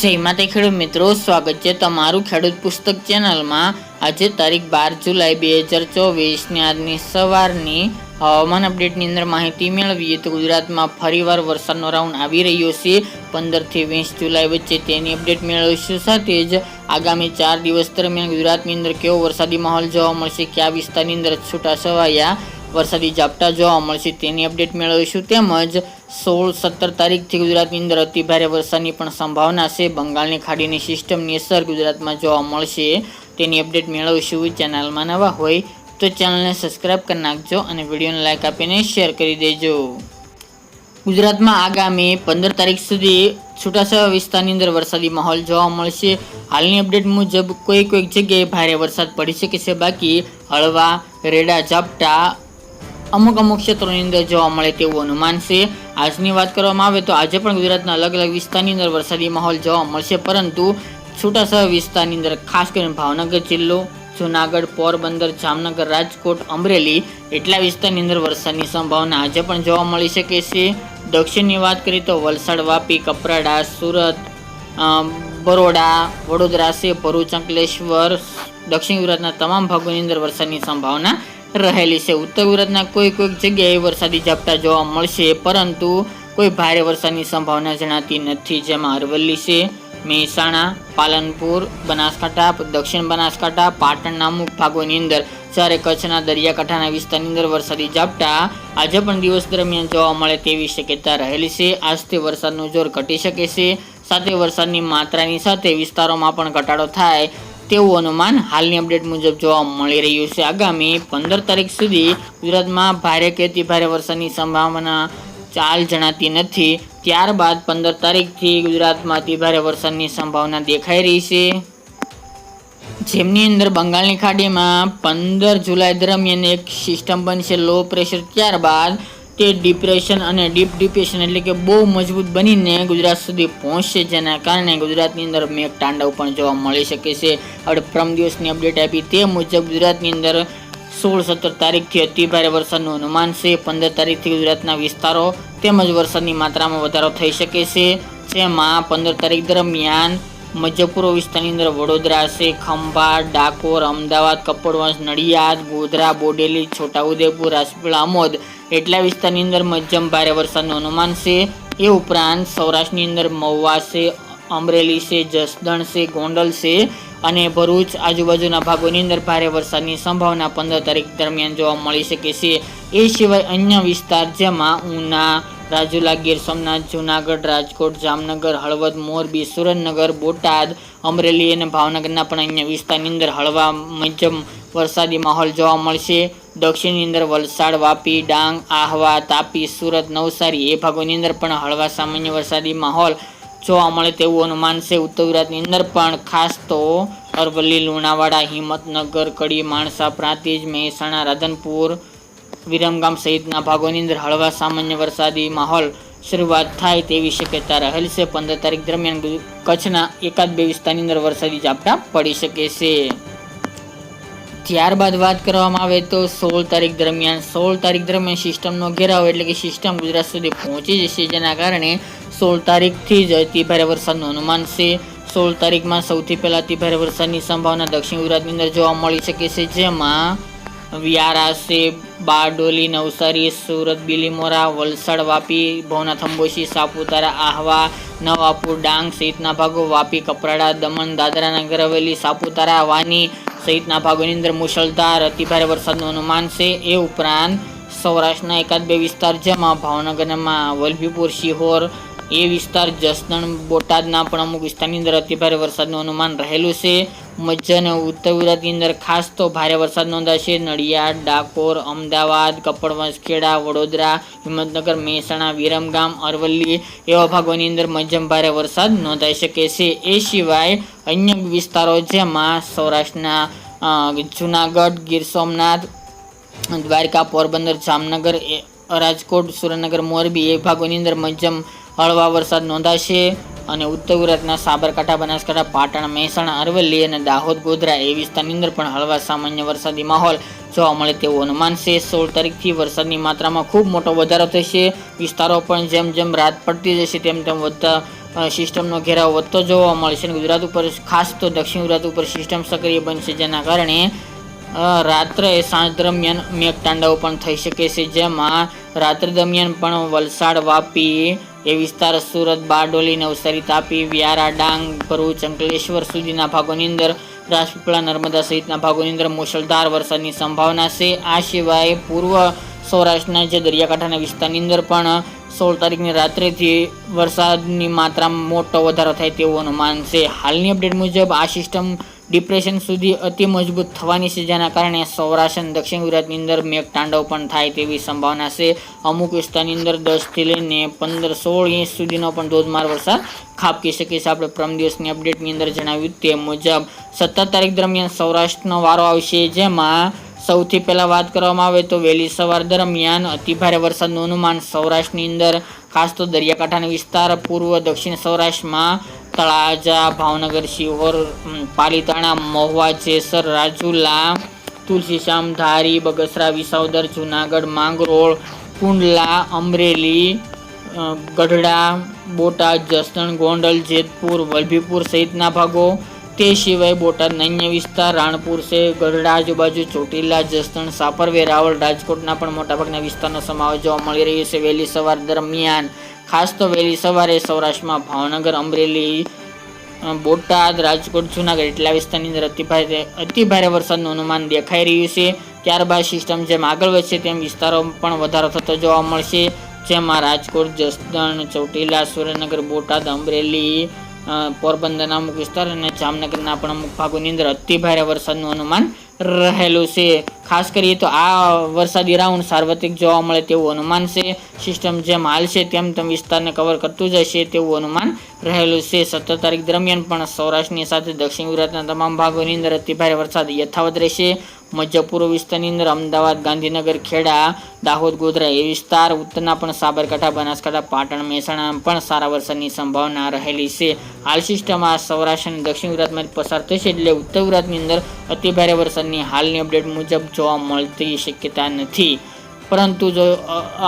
જય માતા ખેડૂત મિત્રો, સ્વાગત છે તમારું ખેડૂત પુસ્તક ચેનલમાં. આજે તારીખ બાર જુલાઈ બે હજાર ચોવીસની આજની સવારની હવામાન અપડેટની અંદર માહિતી મેળવીએ તો ગુજરાતમાં ફરીવાર વરસાદનો રાઉન્ડ આવી રહ્યો છે. પંદરથી વીસ જુલાઈ વચ્ચે તેની અપડેટ મેળવીશું સાથે જ આગામી ચાર દિવસ દરમિયાન ગુજરાતની અંદર કેવો વરસાદી માહોલ જોવા મળશે, કયા વિસ્તારની અંદર છૂટા છવાયા વરસાદી ઝાપટા જોવા મળશે. તેની અપડેટ મેળવીશું તેમજ સોળ સત્તર તારીખથી ગુજરાતની અંદર અતિ ભારે વરસાદની પણ સંભાવના છે. બંગાળની ખાડીની સિસ્ટમની અસર ગુજરાતમાં જોવા મળશે. તેની અપડેટ મેળવીશું. ચેનલમાં નવા હોય તો ચેનલને સબસ્ક્રાઇબ કરી નાખજો અને વિડીયોને લાઇક આપીને શેર કરી દેજો. ગુજરાતમાં આગામી પંદર તારીખ સુધી છૂટાછવાયા વિસ્તારની અંદર વરસાદી માહોલ જોવા મળશે. હાલની અપડેટ મુજબ કોઈ કોઈક જગ્યાએ ભારે વરસાદ પડી શકે છે. બાકી હળવા, રેડા, ઝાપટા અમુક અમુક ક્ષેત્રોની અંદર જોવા મળે તેવું અનુમાન છે. આજની વાત કરવામાં આવે તો આજે પણ ગુજરાતના અલગ અલગ વિસ્તારની અંદર વરસાદી માહોલ જોવા મળશે, પરંતુ છૂટાછવાયા વિસ્તારની અંદર ખાસ કરીને ભાવનગર જિલ્લો, જુનાગઢ, પોરબંદર, જામનગર, રાજકોટ, અમરેલી એટલા વિસ્તારની અંદર વરસાદની સંભાવના આજે પણ જોવા મળી શકે છે. દક્ષિણની વાત કરીએ તો વલસાડ, વાપી, કપરાડા, સુરત બરોડા, વડોદરા છે, ભરૂચ, અંકલેશ્વર, દક્ષિણ ગુજરાતના તમામ ભાગોની અંદર વરસાદની સંભાવના રહેલી છે. ઉત્તર ગુજરાતના કોઈ કોઈક જગ્યાએ વરસાદી ઝાપટા જોવા મળશે, પરંતુ કોઈ ભારે વરસાદની સંભાવના જણાતી નથી. જેમાં અરવલ્લી છે, મહેસાણા, પાલનપુર, બનાસકાંઠા, દક્ષિણ બનાસકાંઠા, પાટણના અમુક ભાગોની અંદર જ્યારે કચ્છના દરિયાકાંઠાના વિસ્તારની અંદર વરસાદી ઝાપટા આજે પણ દિવસ દરમિયાન જોવા મળે તેવી શક્યતા રહેલી છે. આજથી વરસાદનું જોર ઘટી શકે છે. સાથે વરસાદની માત્રાની સાથે વિસ્તારોમાં પણ ઘટાડો થાય તેવું અનુમાન હાલની અપડેટ મુજબ જોવા મળી રહ્યું છે. આગામી પંદર તારીખ સુધી ગુજરાતમાં ભારે કે ભારે વરસાદની સંભાવના ચાલ જણાતી નથી. ત્યારબાદ પંદર તારીખથી ગુજરાતમાં ભારે વરસાદની સંભાવના દેખાઈ રહી છે. જેમની અંદર બંગાળની ખાડીમાં પંદર જુલાઈ દરમિયાન એક સિસ્ટમ બનશે. લો પ્રેશર ત્યારબાદ તે ડિપ્રેશન અને ડીપ ડિપ્રેશન એટલે કે બહુ મજબૂત બનીને ગુજરાત સુધી પહોંચશે, જેના કારણે ગુજરાતની અંદર મેઘ તાંડવ પણ જોવા મળી શકે છે. આપણે પ્રમ દિવસની અપડેટ આપી તે મુજબ ગુજરાતની અંદર સોળ સત્તર તારીખથી અતિ ભારે વરસાદનું અનુમાન છે. પંદર તારીખથી ગુજરાતના વિસ્તારો તેમજ વરસાદની માત્રામાં વધારો થઈ શકે છે. જેમાં પંદર તારીખ દરમિયાન મધ્ય વિસ્તારની અંદર વડોદરા છે ખંભાત, ડાકોર, અમદાવાદ, કપડવંશ, નડિયાદ, ગોધરા, બોડેલી, છોટાઉદેપુર, રાજપીપળા, આમોદ એટલા વિસ્તારની અંદર મધ્યમ ભારે વરસાદનું અનુમાન છે. એ ઉપરાંત સૌરાષ્ટ્રની અંદર મહુવા છે, અમરેલી છે, જસદણ છે, ગોંડલ છે અને ભરૂચ આજુબાજુના ભાગોની અંદર ભારે વરસાદની સંભાવના પંદર તારીખ દરમિયાન જોવા મળી શકે છે. એ સિવાય અન્ય વિસ્તાર જેમાં ઉના રાજુલા ગીર સોમનાથ, જુનાગઢ, રાજકોટ, જામનગર, હળવદ, મોરબી, સુરેન્દ્રનગર, બોટાદ, અમરેલી અને ભાવનગરના પણ અન્ય વિસ્તારની અંદર હળવા મધ્યમ વરસાદી માહોલ જોવા મળશે. દક્ષિણની અંદર વલસાડ, વાપી, ડાંગ, આહવા, તાપી, સુરત, નવસારી એ ભાગોની અંદર પણ હળવા સામાન્ય વરસાદી માહોલ જોવા મળે તેવું અનુમાન છે. ઉત્તર ગુજરાતની અંદર પણ ખાસ તો અરવલ્લી, લુણાવાડા, હિંમતનગર, કડી, માણસા, પ્રાંતિજ, મહેસાણા, રાધનપુર વિરમગામ સહિતના ભાગોની અંદર હળવા સામાન્ય વરસાદી માહોલ શરૂઆત થાય તેવી શક્યતા રહેલ છે. પંદર તારીખ દરમિયાન કચ્છના એકાદ બે વિસ્તારની અંદર વરસાદી ઝાપટા પડી શકે છે. ત્યારબાદ વાત કરવામાં આવે તો સોળ તારીખ દરમિયાન, સોળ તારીખ દરમિયાન સિસ્ટમનો ઘેરાવ એટલે કે સિસ્ટમ ગુજરાત સુધી પહોંચી જશે, જેના કારણે સોળ તારીખથી જ અતિભારે વરસાદનું અનુમાન છે. સોળ તારીખમાં સૌથી પહેલાં અતિભારે વરસાદની સંભાવના દક્ષિણ ગુજરાતની અંદર જોવા મળી શકે છે, જેમાં વ્યારા છે બારડોલી, નવસારી, સુરત, બિલીમોરા, વલસાડ, વાપી, ભવનાથ, અંબોશી, સાપુતારા, આહવા, નવાપુર, ડાંગ સહિતના ભાગો, વાપી, કપરાડા, દમણ, દાદરા નગર, હવેલી, સાપુતારા, વાની સહિતના ભાગોની અંદર મુશળધાર અતિભારે વરસાદનું અનુમાન છે. એ ઉપરાંત સૌરાષ્ટ્રના એકાદ બે વિસ્તાર જેમાં ભાવનગરમાં વલભીપુર, શિહોર એ વિસ્તાર જસદણ બોટાદના પણ અમુક વિસ્તારની અંદર અતિભારે વરસાદનું અનુમાન રહેલું છે. મધ્ય અને ઉત્તર ગુજરાતની અંદર ખાસ તો ભારે વરસાદ નોંધાશે. નડિયાદ, ડાકોર, અમદાવાદ કપડવંશખેડા વડોદરા, હિંમતનગર, મહેસાણા વિરમગામ અરવલ્લી એવા ભાગોની અંદર મધ્યમ ભારે વરસાદ નોંધાઈ શકે છે. એ સિવાય અન્ય વિસ્તારો જેમાં સૌરાષ્ટ્રના જૂનાગઢ, ગીર સોમનાથ, દ્વારકા, પોરબંદર, જામનગર રાજકોટ, સુરેન્દ્રનગર, મોરબી એ ભાગોની અંદર મધ્યમ હળવા વરસાદ નોંધાશે અને ઉત્તર ગુજરાતના સાબરકાંઠા, બનાસકાંઠા, પાટણ, મહેસાણા, અરવલ્લી અને દાહોદ, ગોધરા એ વિસ્તારની અંદર પણ હળવા સામાન્ય વરસાદી માહોલ જોવા મળે તેવું અનુમાન છે. સોળ તારીખથી વરસાદની માત્રામાં ખૂબ મોટો વધારો થશે. વિસ્તારો પણ જેમ જેમ રાત પડતી જશે તેમ તેમ વધતા સિસ્ટમનો ઘેરાવ વધતો જોવા મળશે અને ગુજરાત ઉપર ખાસ તો દક્ષિણ ગુજરાત ઉપર સિસ્ટમ સક્રિય બનશે જેના કારણે રાત્રે સાંજ દરમિયાન મેઘતાંડવ પણ થઈ શકે છે. જેમાં રાત્રે દરમિયાન પણ વલસાડ, વાપી એ વિસ્તાર સુરત બારડોલી નવસારી તાપી વ્યારા ડાંગ, ભરૂચ, અંકલેશ્વર સુધીના ભાગોની અંદર રાજપીપળા, નર્મદા સહિતના ભાગોની અંદર મુશળધાર વરસાદની સંભાવના છે. આ સિવાય પૂર્વ સૌરાષ્ટ્રના જે દરિયાકાંઠાના વિસ્તારની અંદર પણ સોળ તારીખની રાત્રેથી વરસાદની માત્રામાં મોટો વધારો થાય તેવું અનુમાન છે. હાલની અપડેટ મુજબ આ સિસ્ટમ ડિપ્રેશન સુધી અતિ મજબૂત થવાની છે, જેના કારણે સૌરાષ્ટ્ર અને દક્ષિણ ગુજરાતની અંદર મેઘતાંડવ પણ થાય તેવી સંભાવના છે. અમુક વિસ્તારની અંદર દસથી લઈને પંદર સોળ ઇંચ સુધીનો પણ ધોધમાર વરસાદ ખાબકી શકે છે. આપણે પ્રમ દિવસની અપડેટની અંદર જણાવ્યું તે મુજબ, સત્તર તારીખ દરમિયાન સૌરાષ્ટ્રનો વારો આવશે, જેમાં સૌથી પહેલાં વાત કરવામાં આવે તો વહેલી સવાર દરમિયાન અતિભારે વરસાદનું અનુમાન સૌરાષ્ટ્રની અંદર, ખાસ તો દરિયાકાંઠાના વિસ્તાર, પૂર્વ દક્ષિણ સૌરાષ્ટ્રમાં, તળાજા, ભાવનગર, શિહોર પાલીતાણા, મહુવા, જેસર, રાજુલા તુલસીશ્યામ ધારી, બગસરા, વિસાવદર, જુનાગઢ, માંગરોળ, કુંડલા, અમરેલી ગઢડા, બોટાદ, જસદણ, ગોંડલ, જેતપુર, વલભીપુર સહિતના ભાગો તે સિવાય બોટાદ અન્ય વિસ્તાર, રાણપુર છે, ગઢડા આજુબાજુ, ચોટીલા, જસદણ સાપર વેરાવળ રાજકોટના પણ મોટાભાગના વિસ્તારનો સમાવેશ જોવા મળી રહ્યો છે. વહેલી સવાર દરમિયાન ખાસ તો વહેલી સવારે સૌરાષ્ટ્રમાં ભાવનગર, અમરેલી બોટાદ, રાજકોટ, જુનાગઢ એટલા વિસ્તારની અંદર અતિભારે અતિભારે વરસાદનું અનુમાન દેખાઈ રહ્યું છે. ત્યારબાદ સિસ્ટમ જેમ આગળ વધશે તેમ વિસ્તારો પણ વધારો થતો જોવા મળશે. જેમાં રાજકોટ, જસદણ, ચોટીલા, સુરેન્દ્રનગર, બોટાદ, અમરેલી પોરબંદરના અમુક વિસ્તાર અને જામનગરના પણ અમુક ભાગોની અંદર અતિભારે વરસાદનું અનુમાન રહેલું છે. ખાસ કરીએ તો આ વરસાદી રાઉન્ડ સાર્વત્રિક જોવા મળે તેવું અનુમાન છે. સિસ્ટમ જેમ હાલ છે તેમ તેમ વિસ્તારને કવર કરતું જશે તેવું અનુમાન રહેલું છે. સત્તર તારીખ દરમિયાન પણ સૌરાષ્ટ્રની સાથે દક્ષિણ ગુજરાતના તમામ ભાગોની અંદર અતિભારે વરસાદ યથાવત રહેશે. મધ્ય વિસ્તારની અંદર અમદાવાદ, ગાંધીનગર, ખેડા, દાહોદ, ગોધરા એ વિસ્તાર, ઉત્તરના પણ સાબરકાંઠા, બનાસકાંઠા, પાટણ, મહેસાણા પણ સારા વરસાદની સંભાવના રહેલી છે. હાલ સિસ્ટમ આ સૌરાષ્ટ્ર અને દક્ષિણ ગુજરાતમાં પસાર થશે એટલે ઉત્તર ગુજરાતની અંદર અતિભારે વરસાદની હાલની અપડેટ મુજબ જોવા મળતી શક્યતા નથી. પરંતુ જો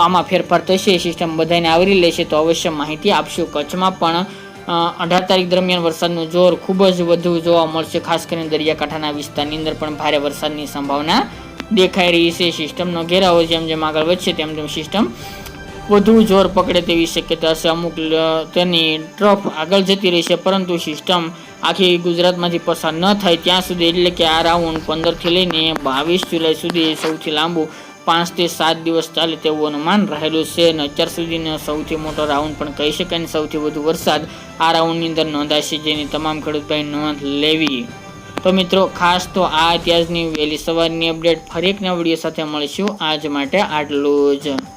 આમાં ફેરફાર થશે સિસ્ટમ બધાને આવરી લેશે, તો અવશ્ય માહિતી આપશું. કચ્છમાં પણ અઢાર તારીખ દરમિયાન વરસાદનું જોર ખૂબ જ વધુ જોવા મળશે, ખાસ કરીને દરિયાકાંઠાના વિસ્તારની અંદર પણ ભારે વરસાદની સંભાવના દેખાઈ રહી છે. સિસ્ટમનો ઘેરાવો જેમ જેમ આગળ વધશે, તેમ તેમ સિસ્ટમ વધુ જોર પકડે તેવી શક્યતા છે. અમુક તેની ટ્રફ આગળ જતી રહેશે પરંતુ સિસ્ટમ આખી ગુજરાતમાંથી પસાર ન થાય. ત્યાં સુધી એટલે કે આ રાઉન્ડ પંદરથી લઈને બાવીસ જુલાઈ સુધી સૌથી લાંબુ પાંચથી સાત દિવસ ચાલે તેવું અનુમાન રહેલું છે અને અત્યાર સુધીનો સૌથી મોટો રાઉન્ડ પણ કહી શકાય અને સૌથી વધુ વરસાદ આ રાઉન્ડની અંદર નોંધાશે જેની તમામ ખેડૂતભાઈ નોંધ લેવી. તો મિત્રો, ખાસ તો આ ઇતિહાસની વહેલી સવારની અપડેટ ફરી એક નવા સાથે મળીશું. આજ માટે આટલું જ.